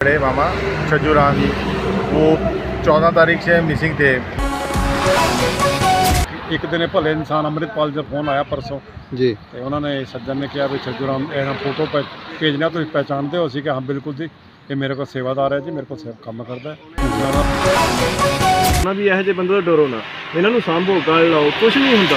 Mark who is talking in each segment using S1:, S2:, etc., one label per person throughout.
S1: बड़े मामा छज्जू राम जी वो चौदह तारीख से मिसिंग थे
S2: ਇੱਕ ਦਿਨ ਇਹ ਭਲੇ ਇਨਸਾਨ ਅੰਮ੍ਰਿਤਪਾਲ ਦਾ ਫੋਨ ਆਇਆ ਪਰਸੋਂ
S3: ਜੀ
S2: ਤੇ ਉਹਨਾਂ ਨੇ ਸੱਜਣ ਨੇ ਕਿਹਾ ਵੀ ਛੱਜੂ ਰਾਮ ਇਹਨਾਂ ਫੋਟੋ ਭੇ- ਭੇਜਣਾ ਤੁਸੀਂ ਪਹਿਚਾਣਦੇ ਹੋ ਅਸੀਂ ਕਿ ਹਾਂ ਬਿਲਕੁਲ ਜੀ ਇਹ ਮੇਰੇ ਕੋਲ ਸੇਵਾਦਾਰ ਹੈ ਜੀ ਮੇਰੇ ਕੋਲ ਸੇਵ ਕੰਮ ਕਰਦਾ ਹੈ ਉਹਨਾਂ ਦਾ
S4: ਨਾ ਵੀ ਇਹੋ ਜਿਹੇ ਬੰਦੇ ਤੋਂ ਡਰੋ ਨਾ ਇਹਨਾਂ ਨੂੰ ਸਾਂਭੋ ਗੱਲ ਲਾਓ ਕੁਝ ਨਹੀਂ ਹੁੰਦਾ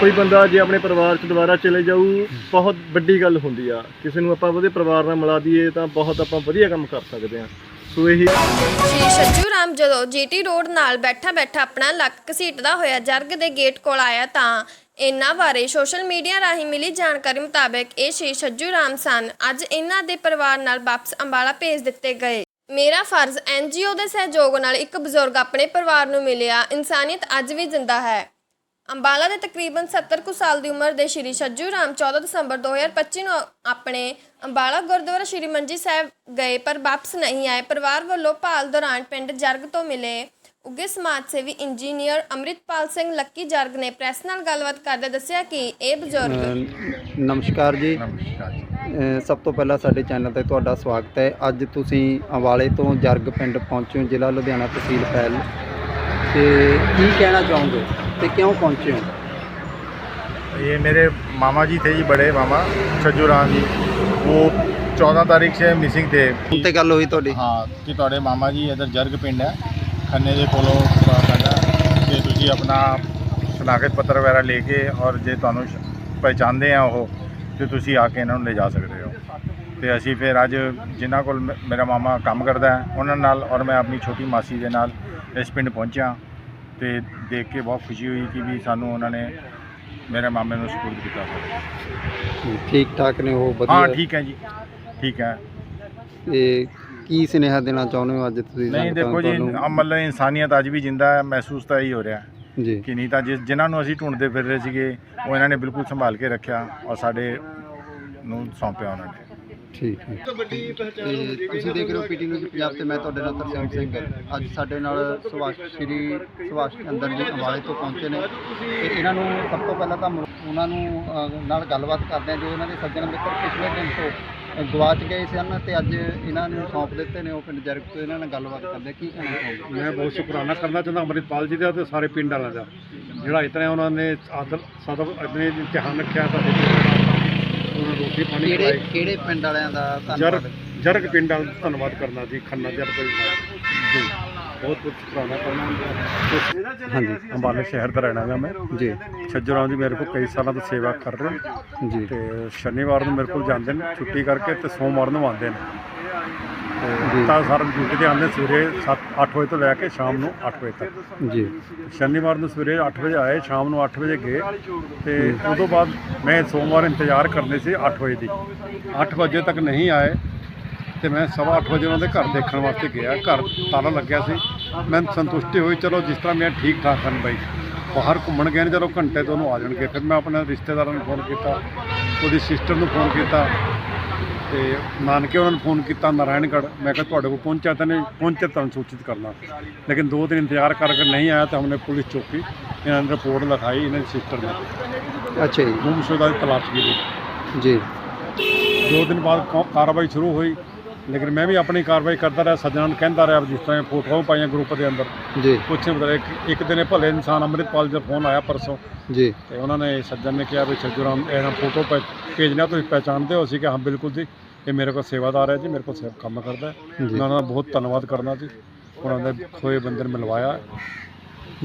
S4: ਕੋਈ ਬੰਦਾ ਜੇ ਆਪਣੇ ਪਰਿਵਾਰ 'ਚ ਦੁਬਾਰਾ ਚਲੇ ਜਾਊ, ਬਹੁਤ ਵੱਡੀ ਗੱਲ ਹੁੰਦੀ ਆ। ਕਿਸੇ ਨੂੰ ਆਪਾਂ ਉਹਦੇ ਪਰਿਵਾਰ ਨਾਲ ਮਿਲਾ ਦਈਏ ਤਾਂ ਬਹੁਤ ਆਪਾਂ ਵਧੀਆ ਕੰਮ ਕਰ ਸਕਦੇ ਆ। ਸੋ ਇਹੀ
S5: ਸ਼੍ਰੀ ਛੱਜੂ ਰਾਮ ਜਦੋਂ ਜੀਟੀ ਰੋਡ ਨਾਲ ਬੈਠਾ ਬੈਠਾ ਆਪਣਾ ਲੱਕ ਘਸੀਟਦਾ ਹੋਇਆ ਜਰਗ ਦੇ ਗੇਟ ਕੋਲ ਆਇਆ ਤਾਂ ਇਹਨਾਂ ਬਾਰੇ ਸੋਸ਼ਲ ਮੀਡੀਆ ਰਾਹੀਂ ਮਿਲੀ ਜਾਣਕਾਰੀ ਮੁਤਾਬਕ ਇਹ ਸ਼੍ਰੀ ਛੱਜੂ ਰਾਮ ਸਨ। ਅੱਜ ਇਹਨਾਂ ਦੇ ਪਰਿਵਾਰ ਨਾਲ ਵਾਪਸ ਅੰਬਾਲਾ ਭੇਜ ਦਿੱਤੇ ਗਏ। ਮੇਰਾ ਫਰਜ਼ ਐਨਜੀਓ ਦੇ ਸਹਿਯੋਗ ਨਾਲ ਇੱਕ ਬਜ਼ੁਰਗ ਆਪਣੇ ਪਰਿਵਾਰ ਨੂੰ ਮਿਲਿਆ। ਇਨਸਾਨੀਅਤ ਅੱਜ ਵੀ ਜ਼ਿੰਦਾ ਹੈ। ਅੰਬਾਲਾ ਦੇ ਤਕਰੀਬਨ 70 ਕੁ ਸਾਲ ਦੀ ਉਮਰ ਦੇ ਸ਼੍ਰੀ ਸੱਜੂ ਰਾਮ 14 ਦਸੰਬਰ 2025 ਨੂੰ ਆਪਣੇ ਅੰਬਾਲਾ ਗੁਰਦੁਆਰਾ ਸ਼੍ਰੀ ਮੰਜੀ ਸਾਹਿਬ ਗਏ ਪਰ ਵਾਪਸ ਨਹੀਂ ਆਏ। ਪਰਿਵਾਰ ਵੱਲੋਂ ਭਾਲ ਦੌਰਾਨ ਪਿੰਡ ਜਰਗ ਤੋਂ ਮਿਲੇ ਉੱਗੇ ਸਮਾਜ ਸੇਵੀ ਇੰਜੀਨੀਅਰ ਅਮਰਿਤਪਾਲ ਸਿੰਘ ਲੱਕੀ ਜਰਗ ਨੇ ਪ੍ਰੈਸ ਨਾਲ ਗੱਲਬਾਤ ਕਰਦੇ ਦੱਸਿਆ ਕਿ ਇਹ ਬਜ਼ੁਰਗ
S3: ਨਮਸਕਾਰ ਜੀ। ਸਭ ਤੋਂ ਪਹਿਲਾਂ ਸਾਡੇ ਚੈਨਲ ਤੇ ਤੁਹਾਡਾ ਸਵਾਗਤ ਹੈ। ਅੱਜ ਤੁਸੀਂ ਅੰਬਾਲੇ ਤੋਂ ਜਰਗ ਪਿੰਡ ਪਹੁੰਚੇ ਹੋ ਜ਼ਿਲ੍ਹਾ ਲੁਧਿਆਣਾ ਤਹਿਸੀਲ ਫੈਲ ਤੇ ਕੀ ਕਹਿਣਾ ਚਾਹੋਗੇ ਤੇ ਕਿਉਂ ਪਹੁੰਚੇ ਹੋ
S1: ये मेरे मामा जी थे जी बड़े मामा छज्जू राम जी वो चौदह तारीख से मिसिंग थे
S3: ਹੁਣ ਤੇ ਗੱਲ ਹੋਈ ਤੁਹਾਡੀ
S1: ਹਾਂ ਕਿ ਤੁਹਾਡੇ ਮਾਮਾ ਜੀ ਇਧਰ ਜਰਗ ਪਿੰਡ ਹੈ ਖੰਨੇ ਦੇ ਕੋਲੋਂ ਪੈਂਦਾ ਤੇ ਤੁਸੀਂ ਆਪਣਾ ਸ਼ਨਾਖਤ ਪੱਤਰ ਵਗੈਰਾ ਲੈ ਕੇ ਔਰ ਜੇ ਤੁਹਾਨੂੰ ਸ਼- ਪਹਿਚਾਣਦੇ ਆ ਉਹ ਤੇ ਤੁਸੀਂ ਆ ਕੇ ਇਹਨਾਂ ਨੂੰ ਲੈ ਜਾ ਸਕਦੇ ਹੋ ਤੇ ਅਸੀਂ ਫਿਰ ਅੱਜ ਜਿਨ੍ਹਾਂ ਕੋਲ ਮ- ਮੇਰਾ ਮਾਮਾ ਕੰਮ ਕਰਦਾ ਹੈ ਉਹਨਾਂ ਨਾਲ ਔਰ ਮੈਂ ਆਪਣੀ ਛੋਟੀ ਮਾਸੀ ਦੇ ਨਾਲ ਇਸ ਪਿੰਡ ਪਹੁੰਚਿਆ ਤੇ ਦੇਖ ਕੇ ਬਹੁਤ ਖੁਸ਼ੀ ਹੋਈ ਕਿ ਵੀ ਸਾਨੂੰ ਉਹਨਾਂ ਨੇ ਮੇਰੇ ਮਾਮੇ ਨੂੰ ਸਪੋਰਟ ਕੀਤਾ।
S3: ਠੀਕ ਠਾਕ ਨੇ ਉਹ
S1: ਹਾਂ
S3: ਵਧੀਆ
S1: ਠੀਕ ਹੈ ਜੀ ਠੀਕ ਹੈ।
S3: ਤੇ ਕੀ ਸੁਨੇਹਾ ਦੇਣਾ ਚਾਹੁੰਦੇ ਹੋ ਅੱਜ ਤੁਸੀਂ
S1: ਨਹੀਂ
S3: ਸੰਗਤਾਂ
S1: ਦੇਖੋ ਜੀ
S3: ਤੁਹਾਨੂੰ?
S1: ਮਤਲਬ ਇਨਸਾਨੀਅਤ ਅੱਜ ਵੀ ਜਿੰਦਾ ਹੈ ਮਹਿਸੂਸ ਤਾਂ ਇਹੀ ਹੋ ਰਿਹਾ। ਹੈ
S3: ਜੀ।
S1: ਕਿ ਨਹੀਂ ਤਾਂ ਜਿਸ ਜਿਨ੍ਹਾਂ ਨੂੰ ਅਸੀਂ ਢੂੰਡਦੇ ਫਿਰ ਰਹੇ ਸੀਗੇ ਉਹ ਇਹਨਾਂ ਨੇ ਬਿਲਕੁਲ ਸੰਭਾਲ ਕੇ ਰੱਖਿਆ ਔਰ ਸਾਡੇ ਨੂੰ ਸੌਂਪਿਆ ਉਹਨਾਂ ਨੇ।
S3: ਠੀਕ ਹੈ। ਤੇ ਤੁਸੀਂ ਦੇਖ ਰਹੇ ਹੋ ਪੀਟੀ ਨਿਊਜ਼ ਪੰਜਾਬ ਤੇ ਮੈਂ ਤੁਹਾਡੇ ਨਾਲ ਤਰਸੇਮ ਸਿੰਘ ਅੱਜ ਸਾਡੇ ਨਾਲ ਸੁਭਾਸ਼ ਸ਼੍ਰੀ ਸੁਭਾਸ਼ ਚੰਦਰ ਜੀ ਅੰਬਾਲੇ ਤੋਂ ਪਹੁੰਚੇ ਨੇ। ਤੇ ਇਹਨਾਂ ਨੂੰ ਸਭ ਤੋਂ ਪਹਿਲਾਂ ਤਾਂ ਉਹਨਾਂ ਨੂੰ ਨਾਲ ਗੱਲਬਾਤ ਕਰਦੇ ਹਾਂ। ਜੋ ਇਹਨਾਂ ਦੇ ਸੱਜਣ ਮਿੱਤਰ ਪਿਛਲੇ ਦਿਨ ਤੋਂ ਅਹ, ਗਵਾਚ ਗਏ ਸਨ ਤੇ ਅੱਜ ਇਹਨਾਂ ਨੂੰ ਸੌਂਪ ਦਿੱਤੇ ਨੇ। ਉਹ ਪਿੰਡ ਜਰਗ ਤੋਂ ਇਹਨਾਂ ਨਾਲ ਗੱਲਬਾਤ ਕਰਦੇ ਹਾਂ। ਕੀ ਕਹਿਣਾ ਚਾਹੋਗੇ?
S2: ਮੈਂ ਬਹੁਤ ਸ਼ੁਕਰਾਨਾ ਕਰਨਾ ਚਾਹੁੰਦਾ ਅੰਮ੍ਰਿਤਪਾਲ ਜੀ ਦਾ ਤੇ ਸਾਰੇ ਪਿੰਡ ਵਾਲਿਆਂ ਦਾ। ਜਿਹੜਾ ਇਤਨਾ ਉਹਨਾਂ ਨੇ ਆਦਲ ਸਦਬ ਇਤਨੇ ਇਮਤਿਹਾਨ ਰੱਖਿਆ ਸਾਡੇ ਪਿੰਡ ਦਾ ਉਹਨਾਂ ਨੂੰ ਰੋਟੀ ਪਾਣੀ
S3: ਕਿਹੜੇ ਪਿੰਡ ਵਾਲਿਆਂ ਦਾ ਧੰਨਵਾਦ?
S2: ਜਰਗ ਪਿੰਡ ਵਾਲਿਆਂ ਦਾ ਧੰਨਵਾਦ ਕਰਨਾ ਜੀ ਖੰਨਾ ਜਰਗ ਪਿੰਡ ਦਾ। ਜੀ। ਬਹੁਤ ਬਹੁਤ ਸ਼ੁਕਰਾਨਾ ਕਰਨਾ
S3: ਹਾਂਜੀ
S2: ਅੰਬਾਲੇ ਸ਼ਹਿਰ ਦਾ ਰਹਿਣਾ ਗਾ ਮੈਂ।
S3: ਜੀ।
S2: ਛੱਜੂ ਰਾਮ ਜੀ ਮੇਰੇ ਕੋਲ ਕਈ ਸਾਲਾਂ ਤੋਂ ਸੇਵਾ ਕਰ ਰਹੇ
S3: ਜੀ।
S2: ਤੇ ਸ਼ਨੀਵਾਰ ਨੂੰ ਮੇਰੇ ਕੋਲ ਜਾਂਦੇ ਨੇ ਛੁੱਟੀ ਕਰਕੇ ਤੇ ਸੋਮਵਾਰ ਨੂੰ ਆਉਂਦੇ ਨੇ। ਤਾਂ ਸਾਰਾ ਡਿਊਟੀ ਤੇ ਆਉਂਦੇ ਸਵੇਰੇ 7 8 ਵਜੇ ਤੋਂ ਲੈ ਕੇ ਸ਼ਾਮ ਨੂੰ 8 ਵਜੇ ਤੱਕ।
S3: ਜੀ।
S2: ਸ਼ਨੀਵਾਰ ਨੂੰ ਸਵੇਰੇ 8 ਵਜੇ ਆਏ ਸ਼ਾਮ ਨੂੰ 8 ਵਜੇ ਗਏ। ਤੇ ਉਦੋਂ ਬਾਅਦ ਮੈਂ ਸੋਮਵਾਰ ਇੰਤਜ਼ਾਰ ਕਰਨੀ ਸੀ 8 ਵਜੇ ਦੀ। 8 ਵਜੇ ਤੱਕ ਨਹੀਂ ਆਏ। ਤੇ ਮੈਂ ਸਵਾ 8 ਵਜੇ ਉਹਨਾਂ ਦੇ ਘਰ ਦੇਖਣ ਵਾਸਤੇ ਗਿਆ। ਘਰ ਤਾਲਾ ਲੱਗਿਆ ਸੀ। ਮੈਂ ਸੰਤੁਸ਼ਟੀ ਹੋਈ ਚਲੋ ਜਿਸ ਤਰ੍ਹਾਂ ਮੈਂ ਠੀਕ ਠਾਕ ਹਨ ਬਾਈ। ਬਾਹਰ ਘੁੰਮਣ ਗਏ ਨੇ ਜਦੋਂ ਘੰਟੇ ਤੋਂ ਉਹਨੂੰ ਆ ਜਾਣਗੇ। ਫਿਰ ਮੈਂ ਆਪਣੇ ਰਿਸ਼ਤੇਦਾਰਾਂ ਨੂੰ ਫੋਨ ਕੀਤਾ ਉਹਦੀ ਸਿਸਟਰ ਨੂੰ ਫੋਨ ਕੀਤਾ ਤੇ ਨਾਨਕੇ ਉਹਨਾਂ ਨੂੰ ਫੋਨ ਕੀਤਾ ਨਾਰਾਇਣਗੜ੍ਹ। ਮੈਂ ਕਿਹਾ ਤੁਹਾਡੇ ਕੋਲ ਪਹੁੰਚਿਆ ਤਾਂ ਨਹੀਂ ਪਹੁੰਚੇ ਤਾਂ ਸੂਚਿਤ ਕਰਨਾ। ਲੇਕਿਨ ਦੋ ਦਿਨ ਇੰਤਜ਼ਾਰ ਕਰਕੇ ਨਹੀਂ ਆਇਆ ਤਾਂ ਹਮਨੇ ਪੁਲਿਸ ਚੌਕੀ ਇਹਨਾਂ ਨੇ ਰਿਪੋਰਟ ਲਿਖਾਈ ਇਹਨਾਂ ਦੀ ਸਿਸਟਰ ਨੇ।
S3: ਅੱਛਾ ਜੀ।
S2: ਗੁੰਮਸ਼ੁਦਾ ਦੀ ਤਲਾਸ਼ ਕੀਤੀ
S3: ਜੀ।
S2: ਦੋ ਦਿਨ ਬਾਅਦ ਕਾਰਵਾਈ ਸ਼ੁਰੂ ਹੋਈ। ਲੇਕਿਨ ਮੈਂ ਵੀ ਆਪਣੀ ਕਾਰਵਾਈ ਕਰਦਾ ਰਿਹਾ ਸੱਜਣਾਂ ਨੂੰ ਕਹਿੰਦਾ ਰਿਹਾ ਜਿਸ ਤਰ੍ਹਾਂ ਫੋਟੋਆਂ ਪਾਈਆਂ ਗਰੁੱਪ ਦੇ ਅੰਦਰ।
S3: ਜੀ।
S2: ਕੁਛ ਨਹੀਂ ਪਤਾ ਇੱਕ- ਦਿਨ ਇਹ ਭਲੇ ਇਨਸਾਨ ਅੰਮ੍ਰਿਤਪਾਲ ਦਾ ਫੋਨ ਆਇਆ ਪਰਸੋਂ
S3: ਜੀ।
S2: ਤੇ ਉਹਨਾਂ ਨੇ ਸੱਜਣ ਨੇ ਕਿਹਾ ਵੀ ਛੱਜੂ ਰਾਮ ਇਹਨਾਂ ਫੋਟੋ ਭੇਜਣਾ ਤੁਸੀਂ ਪਹਿਚਾਣਦੇ ਹੋ ਅਸੀਂ ਕਿ ਹਾਂ ਬਿਲਕੁਲ ਜੀ। ਇਹ ਮੇਰੇ ਕੋਲ ਸੇਵਾਦਾਰ ਹੈ ਜੀ ਮੇਰੇ ਕੋਲ ਸੇਵ ਕੰਮ ਕਰਦਾ ਹੈ। ਉਹਨਾਂ ਦਾ ਬਹੁਤ ਧੰਨਵਾਦ ਕਰਨਾ ਜੀ। ਉਹਨਾਂ ਦੇ ਖੋਏ ਬੰਦੇ ਨੂੰ ਮਿਲਵਾਇਆ।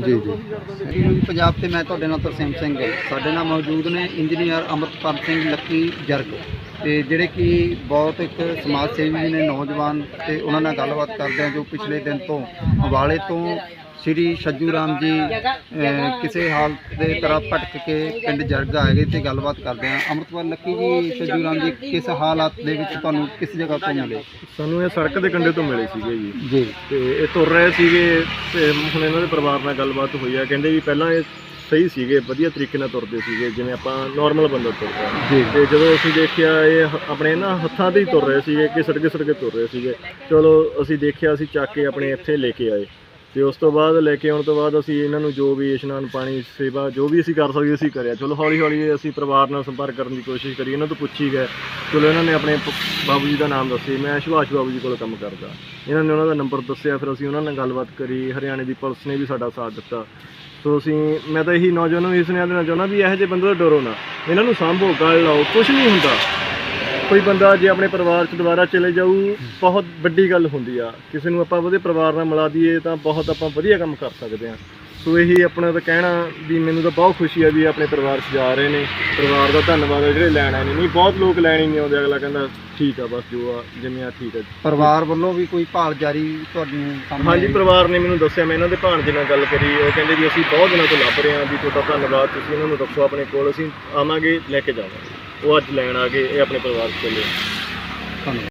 S3: ਜੀ ਜੀ। ਪੰਜਾਬ ਤੇ ਮੈਂ ਤੁਹਾਡੇ ਨਾਲ ਤਰਸੇਮ ਸਿੰਘ ਸਾਡੇ ਨਾਲ ਮੌਜੂਦ ਨੇ ਇੰਜੀਨੀਅਰ ਅਮਰਪਾਲ ਸਿੰਘ ਲੱਕੀ ਜਰਗ ਤੇ ਜਿਹੜੇ ਕਿ ਬਹੁਤ ਇੱਕ ਸਮਾਜ ਸੇਵੀ ਨੇ ਨੌਜਵਾਨ ਤੇ ਉਹਨਾਂ ਨਾਲ ਗੱਲਬਾਤ ਕਰਦੇ ਆ ਜੋ ਪਿਛਲੇ ਦਿਨ ਤੋਂ ਅੰਬਾਲੇ ਤੋਂ ਸ਼੍ਰੀ ਛੱਜੂ ਰਾਮ ਜੀ ਕਿਸੇ ਹਾਲਤ ਦੇ ਤਰ੍ਹਾਂ ਭਟਕ ਕੇ ਪਿੰਡ ਜਰਗ ਆਏ ਗਏ ਤੇ ਗੱਲਬਾਤ ਕਰਦੇ ਆ ਅਮਰਪਾਲ ਲੱਕੀ ਜੀ ਛੱਜੂ ਰਾਮ ਜੀ ਕਿਸ ਹਾਲਾਤ ਦੇ ਵਿੱਚ ਤੁਹਾਨੂੰ ਕਿਸ ਜਗ੍ਹਾ ਤੋਂ ਮਿਲੇ?
S4: ਸਾਨੂੰ ਇਹ ਸੜਕ ਦੇ ਕੰਢੇ ਤੋਂ ਮਿਲੇ ਸੀਗੇ ਜੀ।
S3: ਜੀ।
S4: ਤੇ ਇਹ ਤੁਰ ਰਹੇ ਸੀਗੇ ਤੇ ਹੁਣ ਇਹਨਾਂ ਦੇ ਪਰਿਵਾਰ ਨਾਲ ਗੱਲਬਾਤ ਹੋਈ ਆ। ਕਹਿੰਦੇ ਵੀ ਪਹਿਲਾਂ ਇਹ ਸਹੀ ਸੀਗੇ ਵਧੀਆ ਤਰੀਕੇ ਨਾਲ ਤੁਰਦੇ ਸੀਗੇ ਜਿਵੇਂ ਆਪਾਂ ਨਾਰਮਲ ਬੰਦਾ ਤੁਰਦਾ ਤੇ ਜਦੋਂ ਅਸੀਂ ਦੇਖਿਆ ਇਹ ਆਪਣੇ ਨਾ ਹੱਥਾਂ ਤੇ ਹੀ ਤੁਰ ਰਹੇ ਸੀਗੇ ਕਿ ਸੜਕੇ ਸੜਕੇ ਤੁਰ ਰਹੇ ਸੀਗੇ। ਚਲੋ ਅਸੀਂ ਦੇਖਿਆ ਅਸੀਂ ਚੱਕ ਕੇ ਆਪਣੇ ਇੱਥੇ ਲੈ ਕੇ ਆਏ। ਤੇ ਉਸ ਤੋਂ ਬਾਅਦ ਲੈ ਕੇ ਆਉਣ ਤੋਂ ਬਾਅਦ ਅਸੀਂ ਇਹਨਾਂ ਨੂੰ ਜੋ ਵੀ ਇਸ਼ਨਾਨ ਪਾਣੀ ਸੇਵਾ ਜੋ ਵੀ ਅਸੀਂ ਕਰ ਸਕਦੇ ਅਸੀਂ ਕਰਿਆ। ਚਲੋ ਹੌਲੀ ਹੌਲੀ ਅਸੀਂ ਪਰਿਵਾਰ ਨਾਲ ਸੰਪਰਕ ਕਰਨ ਦੀ ਕੋਸ਼ਿਸ਼ ਕਰੀ। ਇਹਨਾਂ ਤੋਂ ਪੁੱਛੀ ਗਏ। ਚਲੋ ਇਹਨਾਂ ਨੇ ਆਪਣੇ ਬਾਬੂ ਜੀ ਦਾ ਨਾਮ ਦੱਸੇ। ਮੈਂ ਸੁਭਾਸ਼ ਬਾਬੂ ਜੀ ਕੋਲ ਕੰਮ ਕਰਦਾ। ਇਹਨਾਂ ਨੇ ਉਹਨਾਂ ਦਾ ਨੰਬਰ ਦੱਸਿਆ। ਫਿਰ ਅਸੀਂ ਉਹਨਾਂ ਨਾਲ ਗੱਲਬਾਤ ਕਰੀ। ਹਰਿਆਣੇ ਦੀ ਪੁਲਿਸ ਨੇ ਵੀ ਸਾਡਾ ਸਾਥ ਦਿੱਤਾ। ਸੋ ਅਸੀਂ, ਮੈਂ ਤਾਂ ਇਹੀ ਨੌਜਵਾਨਾਂ ਨੂੰ ਇਹ ਸੁਨੇਹਾ ਦੇਣਾ ਚਾਹੁੰਦਾ ਵੀ ਇਹੋ ਜਿਹੇ ਬੰਦੇ ਤੋਂ ਡਰੋ ਨਾ। ਇਹਨਾਂ ਨੂੰ ਸਾਂਭੋ, ਗੱਲ ਲਾਓ ਕੁਝ ਨਹੀਂ ਹੁੰਦਾ। ਕੋਈ ਬੰਦਾ ਜੇ ਆਪਣੇ ਪਰਿਵਾਰ 'ਚ ਦੁਬਾਰਾ ਚਲੇ ਜਾਊ, ਬਹੁਤ ਵੱਡੀ ਗੱਲ ਹੁੰਦੀ ਆ। ਕਿਸੇ ਨੂੰ ਆਪਾਂ ਉਹਦੇ ਪਰਿਵਾਰ ਨਾਲ ਮਿਲਾ ਦਈਏ, ਤਾਂ ਬਹੁਤ ਆਪਾਂ ਵਧੀਆ ਕੰਮ ਕਰ ਸਕਦੇ ਆ ਸੋ ਇਹੀ ਆਪਣਾ ਤਾਂ ਕਹਿਣਾ ਵੀ ਮੈਨੂੰ ਤਾਂ ਬਹੁਤ ਖੁਸ਼ੀ ਆ ਵੀ ਆਪਣੇ ਪਰਿਵਾਰ 'ਚ ਜਾ ਰਹੇ ਨੇ। ਪਰਿਵਾਰ ਦਾ ਧੰਨਵਾਦ ਆ ਜਿਹੜੇ ਲੈਣ ਆਏ ਨੇ। ਨਹੀਂ ਬਹੁਤ ਲੋਕ ਲੈਣ ਹੀ ਨਹੀਂ ਆਉਂਦੇ। ਅਗਲਾ ਕਹਿੰਦਾ ਠੀਕ ਆ ਬਸ ਜੋ ਆ ਜਿਵੇਂ ਆ ਠੀਕ ਆ
S3: ਪਰਿਵਾਰ ਵੱਲੋਂ ਵੀ ਕੋਈ ਭਾਲ ਜਾਰੀ ਤੁਹਾਨੂੰ ਸਾਹਮਣੇ
S4: ਹਾਂਜੀ? ਪਰਿਵਾਰ ਨੇ ਮੈਨੂੰ ਦੱਸਿਆ ਮੈਂ ਇਹਨਾਂ ਦੇ ਭਾਣਜੇ ਨਾਲ ਗੱਲ ਕਰੀ। ਉਹ ਕਹਿੰਦੇ ਵੀ ਅਸੀਂ ਬਹੁਤ ਦਿਨਾਂ ਤੋਂ ਲੱਭ ਰਹੇ ਹਾਂ ਵੀ ਤੁਹਾਡਾ ਧੰਨਵਾਦ ਤੁਸੀਂ ਇਹਨਾਂ ਨੂੰ ਰੱਖੋ ਆਪਣੇ ਕੋਲ ਅਸੀਂ ਆਵਾਂਗੇ ਲੈ ਕੇ ਜਾਵਾਂਗੇ। ਉਹ ਅੱਜ ਲੈਣ ਆ ਗਏ ਇਹ ਆਪਣੇ ਪਰਿਵਾਰ 'ਚ ਚੱਲੇ
S3: ਧੰਨਵਾਦ।